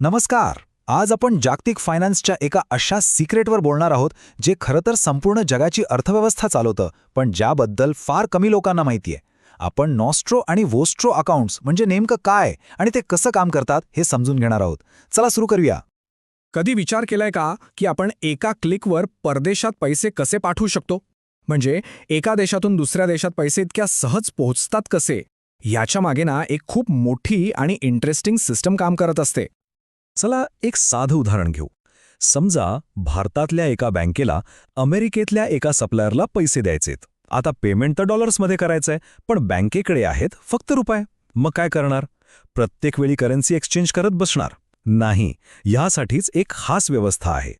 नमस्कार. आज आपण जागतिक फायनान्सच्या एका अशा सिक्रेटवर बोलणार आहोत जे खरं तर संपूर्ण जगाची अर्थव्यवस्था चालवतं पण ज्याबद्दल फार कमी लोकांना माहितीये आपण नॉस्ट्रो आणि वोस्ट्रो अकाउंट्स म्हणजे नेमकं काय आणि ते कसं काम करतात हे समजून घेणार आहोत. चला सुरू करूया. कधी विचार केलाय का की आपण एका क्लिकवर परदेशात पैसे कसे पाठवू शकतो? म्हणजे एका देशातून दुसऱ्या देशात पैसे इतक्या सहज पोहोचतात कसे? याच्या मागे ना एक खूप मोठी आणि इंटरेस्टिंग सिस्टम काम करत असते. चला एक साधं उदाहरण घेऊ. समजा भारतातल्या एका बँकेला अमेरिकेतल्या एका सप्लायरला पैसे द्यायचेत. आता पेमेंट तर डॉलर्समध्ये करायचंय पण बँकेकडे आहेत फक्त रुपये. मग काय करणार? प्रत्येक वेळी करन्सी एक्सचेंज करत बसणार. नाही ह्यासाठीच एक खास व्यवस्था आहे.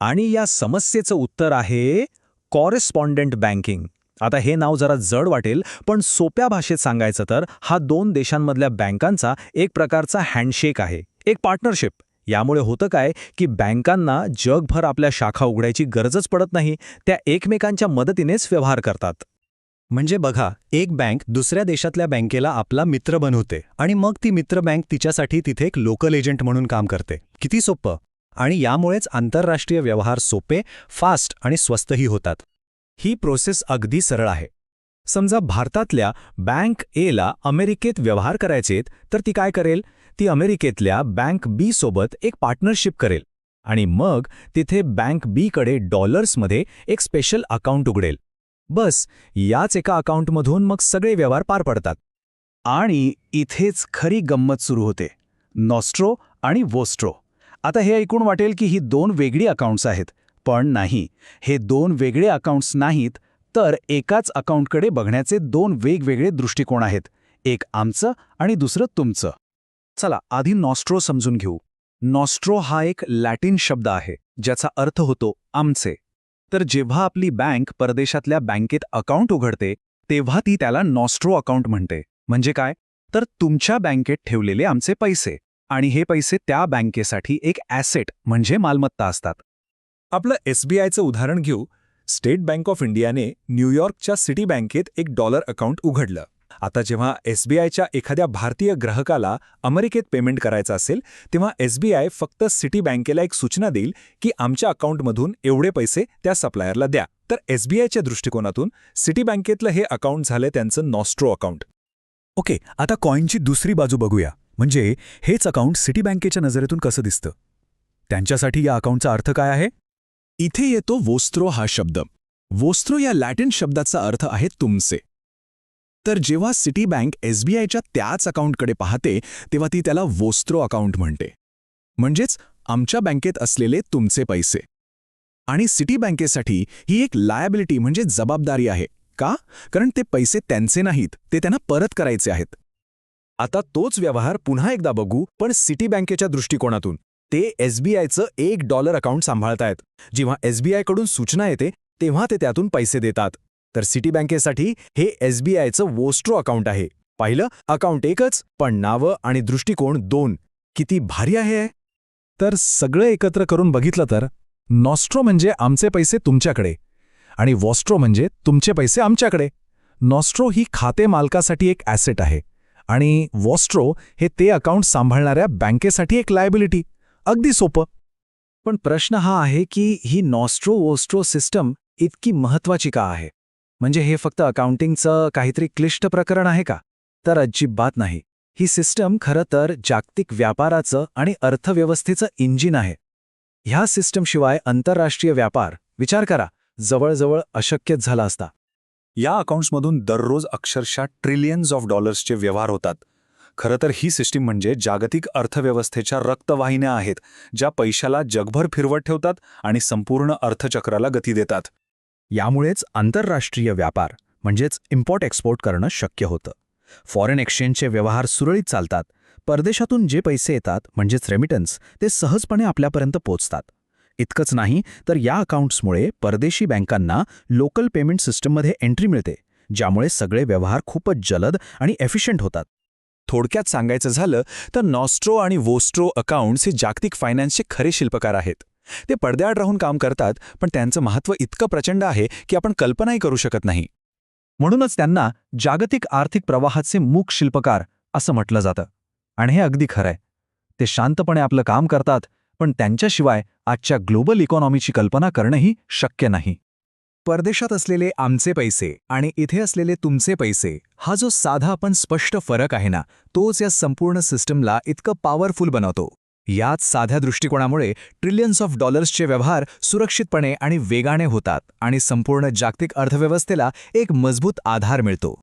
आणि या समस्येचं उत्तर आहे कॉरेस्पॉन्डंट बँकिंग आता हे नाव जरा जड वाटेल पण सोप्या भाषेत सांगायचं तर हा दोन देशांमधल्या बँकांचा एक प्रकारचा हँडशेक आहे. एक पार्टनरशिप यामुळे होतं काय की बँकांना जगभर आपल्या शाखा उघडायची गरजच पडत नाही त्या एकमेकांच्या मदतीनेच व्यवहार करतात. म्हणजे बघा एक बँक दुसऱ्या देशातल्या बँकेला आपला मित्र बनवते आणि मग ती मित्र बँक तिच्यासाठी तिथे एक लोकल एजंट म्हणून काम करते. किती सोपं! आणि यामुळेच आंतरराष्ट्रीय व्यवहार सोपे फास्ट आणि स्वस्तही होतात. ही प्रोसेस अगदी सरळ आहे. समजा भारतातल्या बँक एला अमेरिकेत व्यवहार करायचेत तर ती काय करेल? ती अमेरिकेतल्या बँक बी सोबत एक पार्टनरशिप करेल आणि मग तिथे बँक बी कडे डॉलर्समध्ये एक स्पेशल अकाउंट उघडेल. बस याच एका अकाउंटमधून मग सगळे व्यवहार पार पडतात. आणि इथेच खरी गंमत सुरू होते. नॉस्ट्रो आणि वोस्ट्रो. आता हे ऐकून वाटेल की ही दोन वेगळी अकाउंट्स आहेत पण नाही. हे दोन वेगळे अकाउंट्स नाहीत तर एकाच अकाउंटकडे बघण्याचे दोन वेगवेगळे दृष्टिकोन आहेत. एक आमचं आणि दुसरं तुमचं. चला आधी नॉस्ट्रो समजून घेऊ. नॉस्ट्रो हा एक लॅटिन शब्द आहे ज्याचा अर्थ होतो आमचे. तर जेव्हा आपली बँक परदेशातल्या बँकेत अकाउंट उघडते तेव्हा ती त्याला नॉस्ट्रो अकाउंट म्हणते. म्हणजे काय? तर तुमच्या बँकेत ठेवलेले आमचे पैसे आणि हे पैसे त्या बँकेसाठी एक ॲसेट म्हणजे मालमत्ता असतात. आपलं एसबीआयचं उदाहरण घेऊ. स्टेट बँक ऑफ इंडियाने न्यूयॉर्कच्या सिटी बँकेत एक डॉलर अकाउंट उघडलं. आता जेव्हा एसबीआयच्या एखाद्या भारतीय ग्राहकाला अमेरिकेत पेमेंट करायचं असेल तेव्हा एसबीआय फक्त सिटी बँकेला एक सूचना देईल की आमच्या अकाउंटमधून एवढे पैसे त्या सप्लायरला द्या. तर एसबीआयच्या दृष्टिकोनातून सिटी बँकेतलं हे अकाउंट झालं त्यांचं नॉस्ट्रो अकाउंट. ओके आता कॉईनची दुसरी बाजू बघूया. म्हणजे हेच अकाउंट सिटी बँकेच्या नजरेतून कसं दिसतं? त्यांच्यासाठी या अकाउंटचा अर्थ काय आहे? इथे येतो वोस्त्रो हा शब्द. वोस्त्रो या लॅटिन शब्दाचा अर्थ आहे तुमचे. तर जेव्हा सिटी बँक एसबीआयच्या त्याच अकाउंटकडे पाहते तेव्हा ती त्याला वोस्त्रो अकाउंट म्हणते. म्हणजेच आमच्या बँकेत असलेले तुमचे पैसे. आणि सिटी बँकेसाठी ही एक लायबिलिटी म्हणजे जबाबदारी आहे. का? कारण ते पैसे त्यांचे नाहीत ते त्यांना परत करायचे आहेत. आता तोच व्यवहार पुन्हा एकदा बघू पण सिटी बँकेच्या दृष्टिकोनातून. ते एसबीआयचं एक डॉलर अकाउंट सांभाळतायत. जेव्हा एसबीआयकडून सूचना येते तेव्हा ते त्यातून पैसे देतात. तर सिटी बँकेसाठी हे एसबीआयचं वोस्ट्रो अकाउंट आहे. पाहिलं? अकाउंट एकच पण नावं आणि दृष्टिकोन दोन. किती भारी आहे. तर सगळं एकत्र करून बघितलं तर नॉस्ट्रो म्हणजे आमचे पैसे तुमच्याकडे आणि वॉस्ट्रो म्हणजे तुमचे पैसे आमच्याकडे. नॉस्ट्रो ही खाते मालकासाठी एक ॲसेट आहे आणि वॉस्ट्रो हे ते अकाउंट सांभाळणाऱ्या बँकेसाठी एक लायबिलिटी अगदी सोपं. पण प्रश्न हा आहे की ही नॉस्ट्रो वोस्ट्रो सिस्टम इतकी महत्वाची का आहे? म्हणजे हे फक्त अकाउंटिंगचं काहीतरी क्लिष्ट प्रकरण आहे का? तर अजिबात नाही. ही सिस्टम खरं तर जागतिक व्यापाराचं आणि अर्थव्यवस्थेचं इंजिन आहे. ह्या सिस्टमशिवाय आंतरराष्ट्रीय व्यापार विचार करा जवळजवळ अशक्यच झाला असता. या अकाउंट्समधून दररोज अक्षरशः ट्रिलियन्स ऑफ डॉलर्सचे व्यवहार होतात. खरं तर ही सिस्टीम म्हणजे जागतिक अर्थव्यवस्थेच्या रक्तवाहिन्या आहेत ज्या पैशाला जगभर फिरवत ठेवतात आणि संपूर्ण अर्थचक्राला गती देतात. यामुळेच आंतरराष्ट्रीय व्यापार म्हणजेच इम्पोर्ट एक्सपोर्ट करणं शक्य होतं. फॉरेन एक्सचेंजचे व्यवहार सुरळीत चालतात. परदेशातून जे पैसे येतात म्हणजेच रेमिटन्स ते सहजपणे आपल्यापर्यंत पोचतात इतकंच नाही तर या अकाउंट्समुळे परदेशी बँकांना लोकल पेमेंट सिस्टममध्ये एंट्री मिळते ज्यामुळे सगळे व्यवहार खूपच जलद आणि एफिशियंट होतात. थोडक्यात सांगायचं झालं तर नॉस्ट्रो आणि वोस्ट्रो अकाउंट्स हे जागतिक फायनान्सचे खरे शिल्पकार आहेत. ते पडद्याआड राहून काम करतात पण त्यांचं महत्त्व इतकं प्रचंड आहे की आपण कल्पनाही करू शकत नाही. म्हणूनच त्यांना जागतिक आर्थिक प्रवाहाचे मूक शिल्पकार असं म्हटलं जातं. आणि हे अगदी खरंय ते शांतपणे आपलं काम करतात पण त्यांच्याशिवाय आजच्या ग्लोबल इकॉनॉमीची कल्पना करणंही शक्य नाही. परदेशात असलेले आमचे पैसे आणि इथे असलेले तुमचे पैसे हा जो साधा पण स्पष्ट फरक आहे ना तोच या संपूर्ण सिस्टमला इतकं पॉवरफुल बनवतो. याच साध्या दृष्टिकोनामुळे ट्रिलियन्स ऑफ डॉलर्सचे व्यवहार सुरक्षितपणे आणि वेगाने होतात आणि संपूर्ण जागतिक अर्थव्यवस्थेला एक मजबूत आधार मिळतो.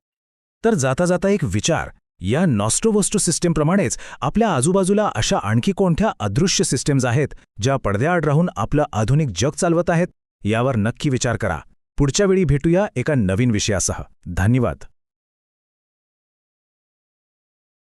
तर जाता जाता एक विचार या नॉस्ट्रोवोस्टो सिस्टीमप्रमाणेच आपल्या आजूबाजूला अशा आणखी कोणत्या अदृश्य सिस्टीम्स आहेत ज्या पडद्याआड राहून आपलं आधुनिक जग चालवत आहेत? यावर नक्की विचार करा. पुढच्या वेळी भेटूया एका नवीन विषयासह. धन्यवाद.